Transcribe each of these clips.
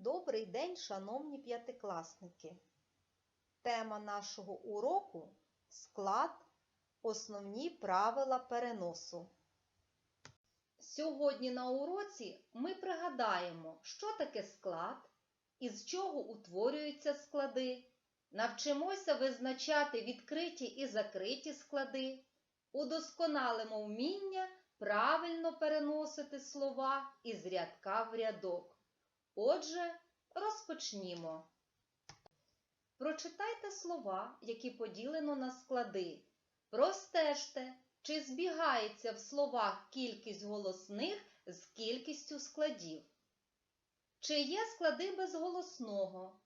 Добрий день, шановні п'ятикласники! Тема нашого уроку склад Основні правила переносу. Сьогодні на уроці ми пригадаємо, що таке склад, із чого утворюються склади, навчимося визначати відкриті і закриті склади, удосконалимо вміння правильно переносити слова із рядка в рядок. Отже, розпочнімо. Прочитайте слова, які поділено на склади. Простежте, чи збігається в словах кількість голосних з кількістю складів. Чи є склади без голосного,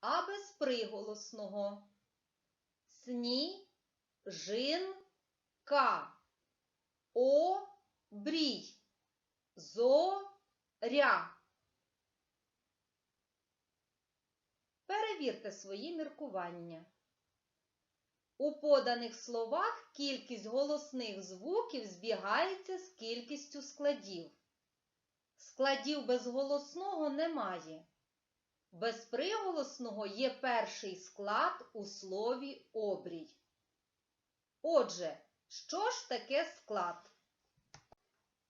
а без приголосного? Сні, жин, ка, о, брій, зо, ря. Перевірте свої міркування. У поданих словах кількість голосних звуків збігається з кількістю складів. Складів безголосного немає. Без приголосного є перший склад у слові обрій. Отже, що ж таке склад?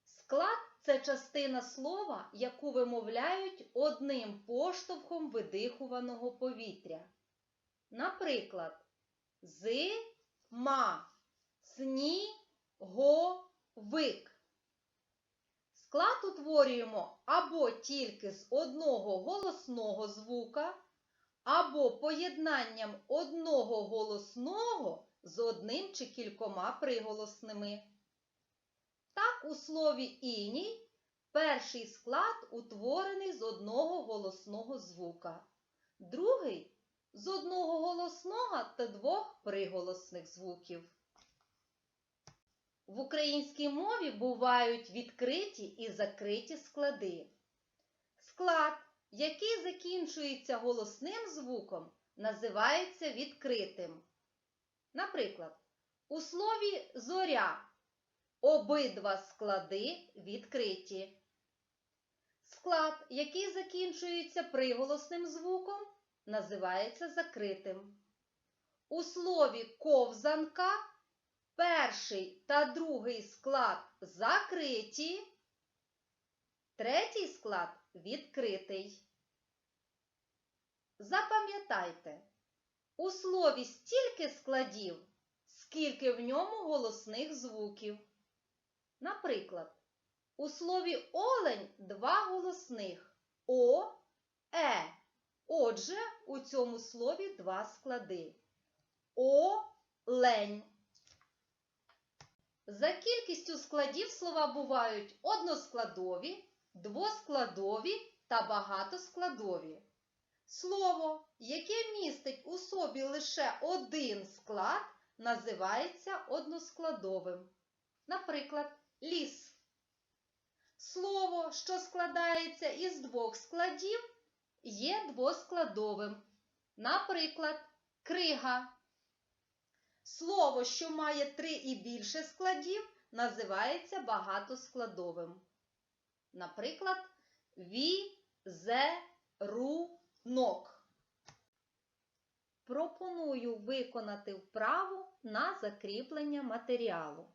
Склад це частина слова, яку вимовляють одним поштовхом видихуваного повітря. Наприклад, зима, сніговик. Склад утворюємо або тільки з одного голосного звука, або поєднанням одного голосного з одним чи кількома приголосними. Так, у слові іній перший склад утворений з одного голосного звука, другий з одного голосного та двох приголосних звуків. В українській мові бувають відкриті і закриті склади. Склад, який закінчується голосним звуком, називається відкритим. Наприклад, у слові зоря обидва склади відкриті. Склад, який закінчується приголосним звуком, називається закритим. У слові ковзанка перший та другий склад закриті, третій склад відкритий. Запам'ятайте, у слові стільки складів, скільки в ньому голосних звуків. Наприклад, у слові олень два голосних О, Е. Отже, у цьому слові два склади. Олень. За кількістю складів слова бувають односкладові, двоскладові та багатоскладові. Слово, яке містить у собі лише один склад, називається односкладовим. Наприклад, ліс. Слово, що складається із двох складів, є двоскладовим. Наприклад, крига. Слово, що має три і більше складів, називається багатоскладовим. Наприклад, візерунок. Пропоную виконати вправу на закріплення матеріалу.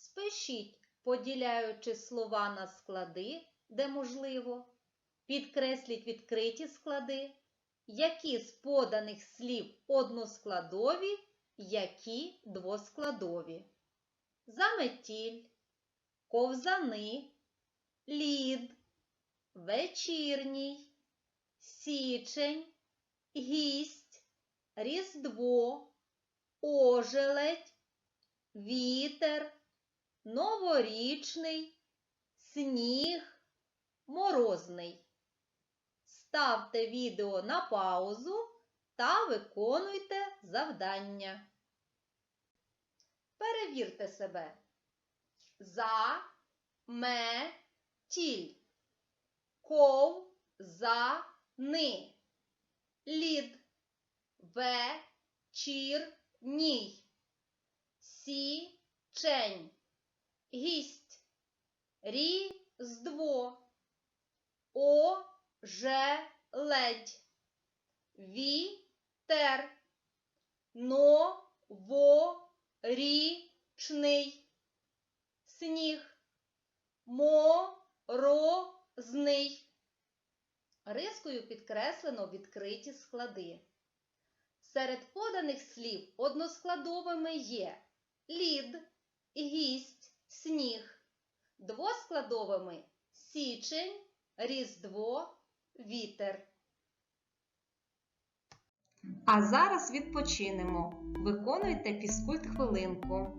Спишіть, поділяючи слова на склади, де можливо. Підкресліть відкриті склади, які з поданих слів односкладові, які двоскладові. Заметіль, ковзани, лід, вечірній, січень, гість, різдво, ожеледь, вітер, новорічний, сніг, морозний. Ставте відео на паузу та виконуйте завдання. Перевірте себе. За, ме, тіль. Ков, за, ни. Лід. Ве, чір, ній. Сі, чень. Гість. Різдво. О, желедь, вітер, новорічний, сніг, морозний. Рискою підкреслено відкриті склади. Серед поданих слів односкладовими є лід, гість, сніг, двоскладовими січень, різдво, вітер. А зараз відпочинемо. Виконуйте фізкульт хвилинку.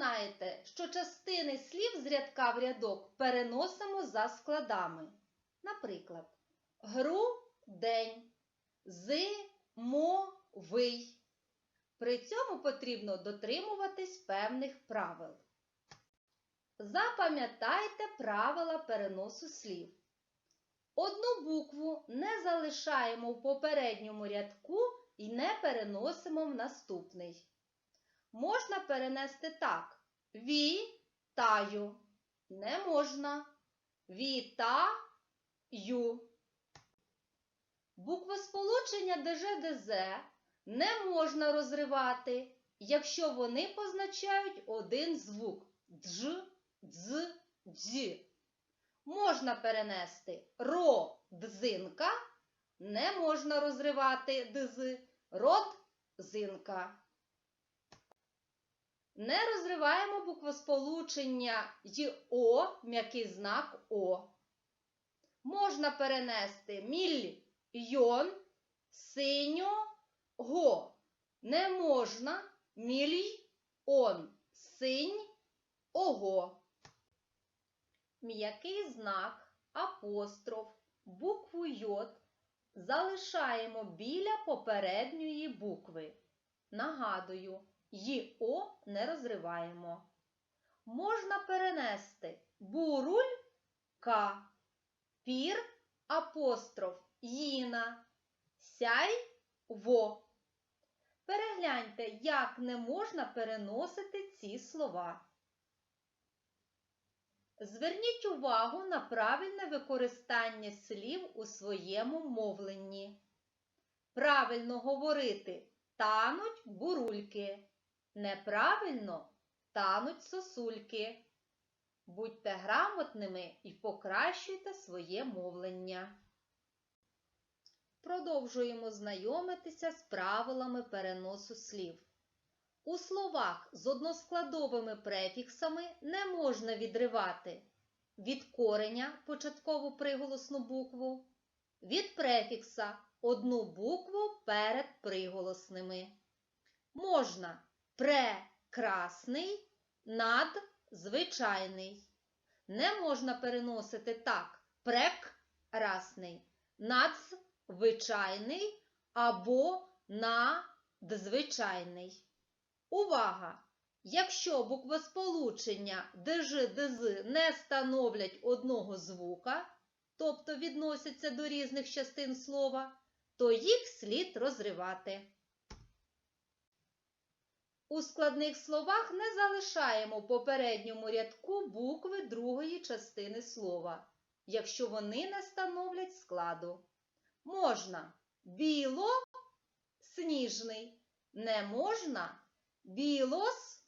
знаєте, що частини слів з рядка в рядок переносимо за складами. Наприклад, грудень, зимовий. При цьому потрібно дотримуватись певних правил. Запам'ятайте правила переносу слів. Одну букву не залишаємо в попередньому рядку і не переносимо в наступний. Можна перенести так. Вітаю. Не можна. Вітаю. Буквосполучення ДЖ-ДЗ не можна розривати, якщо вони позначають один звук дж, дз, дз. Можна перенести ро, дзинка, не можна розривати дз, род, зинка. Не розриваємо буквосполучення й-о, м'який знак О. Можна перенести мільйон, синьо-го. Не можна мільйон, синь, ого. М'який знак, апостроф, букву йод залишаємо біля попередньої букви. Нагадую, й-о не розриваємо. Можна перенести бурулька, пір, апостроф, їна, сяй, во. Перегляньте, як не можна переносити ці слова. Зверніть увагу на правильне використання слів у своєму мовленні. Правильно говорити тануть бурульки. Неправильно тануть сосульки. Будьте грамотними і покращуйте своє мовлення. Продовжуємо знайомитися з правилами переносу слів. У словах з односкладовими префіксами не можна відривати від кореня початкову приголосну букву, від префікса одну букву перед приголосними. Можна прекрасний надзвичайний. Не можна переносити так прекрасний, надзвичайний або надзвичайний. Увага! Якщо буквосполучення ДЖ, ДЗ не становлять одного звука, тобто відносяться до різних частин слова, то їх слід розривати. У складних словах не залишаємо в попередньому рядку букви другої частини слова, якщо вони не становлять складу. Можна біло сніжний, не можна білос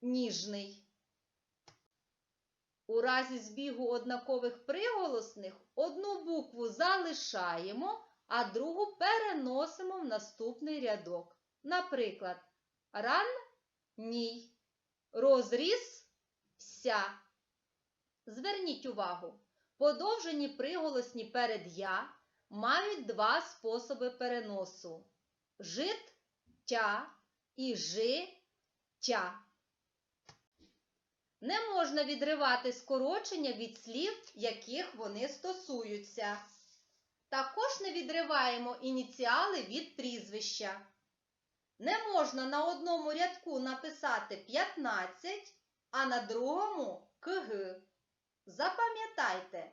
ніжний. У разі збігу однакових приголосних одну букву залишаємо, а другу переносимо в наступний рядок. Наприклад, ран-ній, розріс ся. Зверніть увагу, подовжені приголосні перед я мають два способи переносу жит тя і жи тя. Не можна відривати скорочення від слів, яких вони стосуються. Також не відриваємо ініціали від прізвища. Не можна на одному рядку написати 15, а на другому КГ. Запам'ятайте,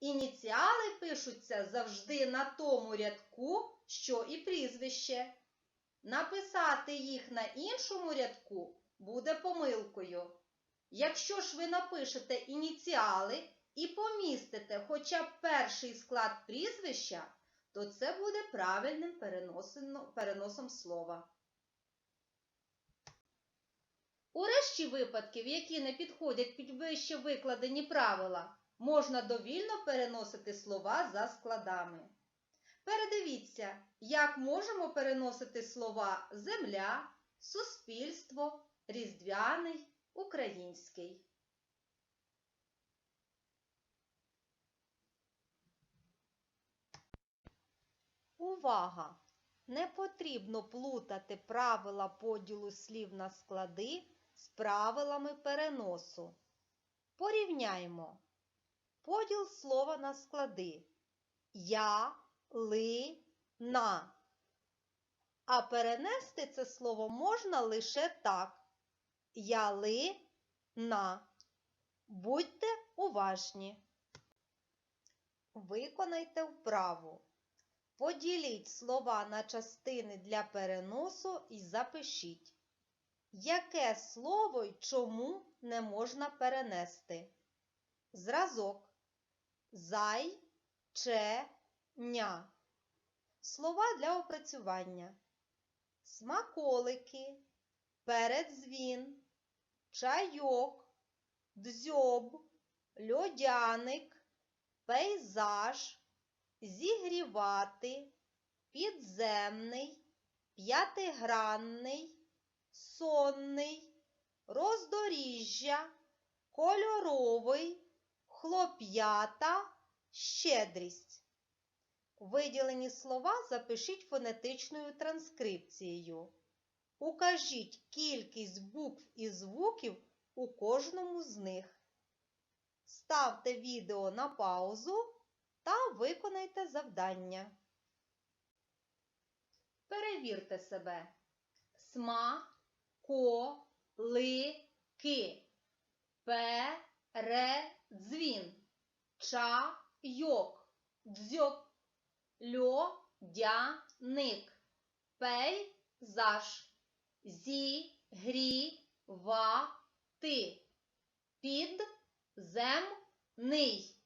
ініціали пишуться завжди на тому рядку, що і прізвище. Написати їх на іншому рядку буде помилкою. Якщо ж ви напишете ініціали і помістите хоча б перший склад прізвища, то це буде правильним переносом слова. У решті випадків, які не підходять під вище викладені правила, можна довільно переносити слова за складами. Передивіться, як можемо переносити слова земля, суспільство, різдвяний, український. Увага! Не потрібно плутати правила поділу слів на склади з правилами переносу. Порівняймо. Поділ слова на склади. Я, ли, на. А перенести це слово можна лише так. Я ли, на. Будьте уважні. Виконайте вправу. Поділіть слова на частини для переносу і запишіть. Яке слово й чому не можна перенести? Зразок. Зай, че, ня. Слова для опрацювання. Смаколики, передзвін, чайок, дзьоб, льодяник, пейзаж зігрівати, підземний, п'ятигранний, сонний, роздоріжжя, кольоровий, хлоп'ята, щедрість. Виділені слова запишіть фонетичною транскрипцією. Укажіть кількість букв і звуків у кожному з них. Ставте відео на паузу та виконайте завдання. Перевірте себе. Сма, ко, ли, ки. Передзвін. Ча, йок. Дзьоб. Льо, дя, ник. Пейзаж. Зі, грі, ва, ти. Під, зем, ний.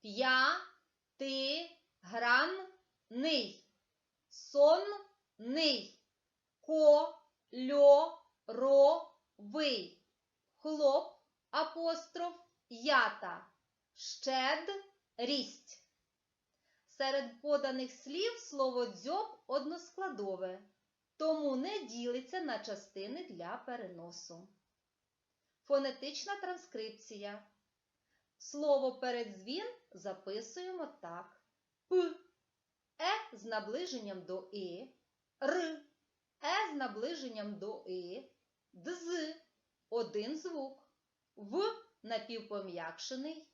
П'я, ти, гран, ний. Сонний. Ко, льо, ро, вий. Хлоп, апостроф, ята. Щедрість. Серед поданих слів слово дзьоб односкладове, тому не ділиться на частини для переносу. Фонетична транскрипція. Слово передзвін записуємо так. П. Е з наближенням до И. Р. Е з наближенням до И. Один звук. В напівпом'якшений.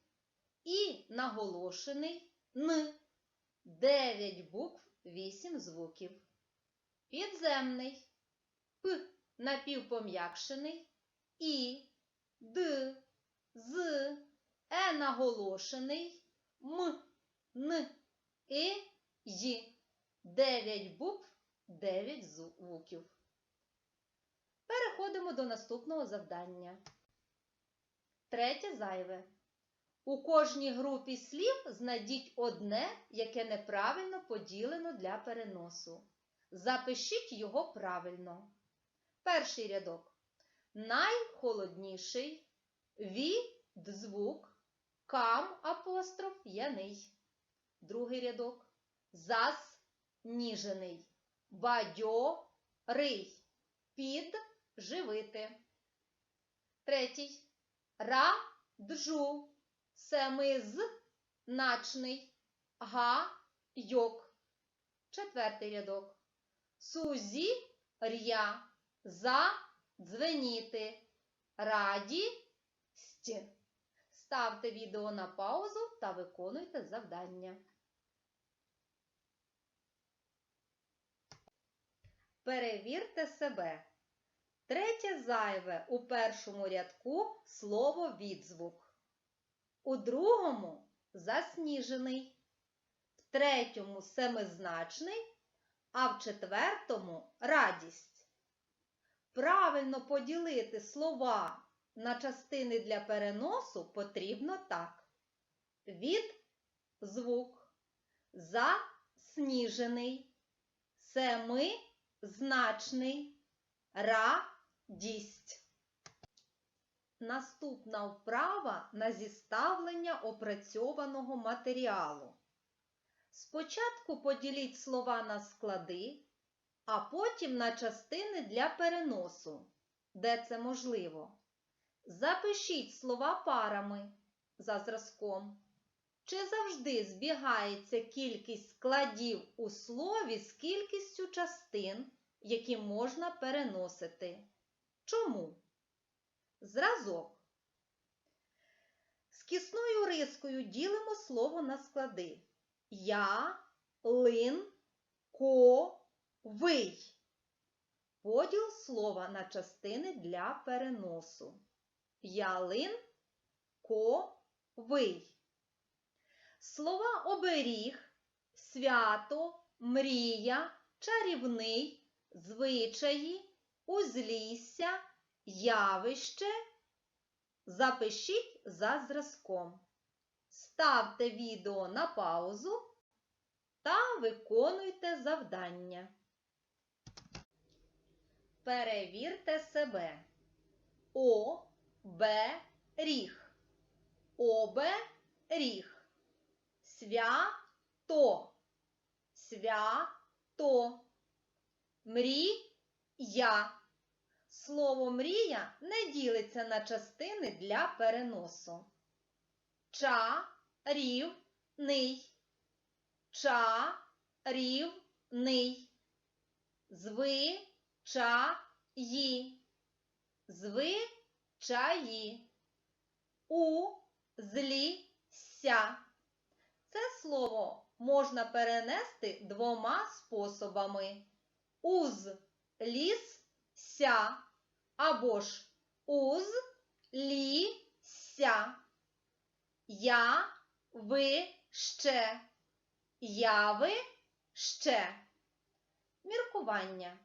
І наголошений. Н. Дев'ять букв, вісім звуків. Підземний. П. Напівпом'якшений. І. Д. З. Е наголошений, М, Н, І, Й. Дев'ять букв, дев'ять звуків. Переходимо до наступного завдання. Третє зайве. У кожній групі слів знайдіть одне, яке неправильно поділено для переносу. Запишіть його правильно. Перший рядок. Найхолодніший, від звук, кам апостроф яний. Другий рядок. Засніжений, бадьорий, під живити. Третій. Раджу, семизначний, га йок. Четвертий рядок. Сузі р'я, за дзвеніти, радість. Ставте відео на паузу та виконуйте завдання. Перевірте себе. Третє зайве у першому рядку слово відзвук. У другому засніжений, в третьому семизначний, а в четвертому радість. Правильно поділити слова на частини для переносу потрібно так. Від звук, засніжений, семизначний, радість. Наступна вправа на зіставлення опрацьованого матеріалу. Спочатку поділіть слова на склади, а потім на частини для переносу, де це можливо. Запишіть слова парами за зразком. Чи завжди збігається кількість складів у слові з кількістю частин, які можна переносити? Чому? Зразок. З кисною рискою ділимо слово на склади. Я, лин, ко, вий. Поділ слова на частини для переносу. Ялин, ко, вий. Слова оберіг, свято, мрія, чарівний, звичаї, узлісся, явище. Запишіть за зразком. Ставте відео на паузу та виконуйте завдання. Перевірте себе. О, Б, ріг. Оберіг. Свято. Свято. Мрія. Слово мрія не ділиться на частини для переносу. Чарівний. Чарівний. Звичаї. Звичаї. Узлісся. Це слово можна перенести двома способами. Уз ліс ся або ж уз лі ся. Я ви ще. Яви ще. Міркування.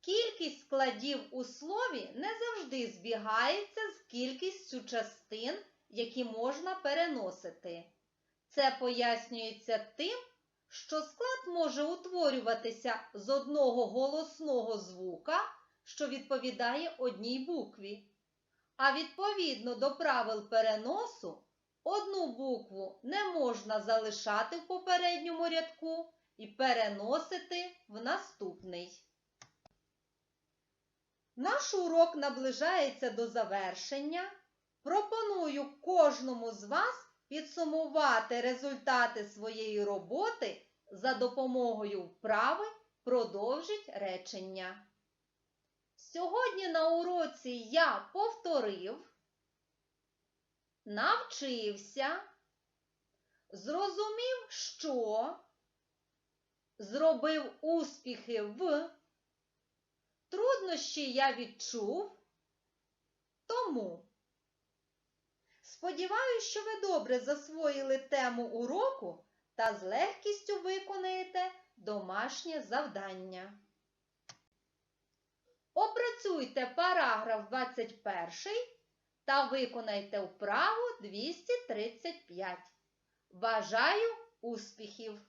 Кількість складів у слові не завжди збігається з кількістю частин, які можна переносити. Це пояснюється тим, що склад може утворюватися з одного голосного звука, що відповідає одній букві. А відповідно до правил переносу, одну букву не можна залишати в попередньому рядку і переносити в наступний. Наш урок наближається до завершення. Пропоную кожному з вас підсумувати результати своєї роботи за допомогою вправи продовжить речення. Сьогодні на уроці я повторив, навчився, зрозумів, що зробив успіхи в труднощі я відчув, тому. Сподіваюсь, що ви добре засвоїли тему уроку та з легкістю виконаєте домашнє завдання. Опрацюйте параграф 21 та виконайте вправу 235. Бажаю успіхів!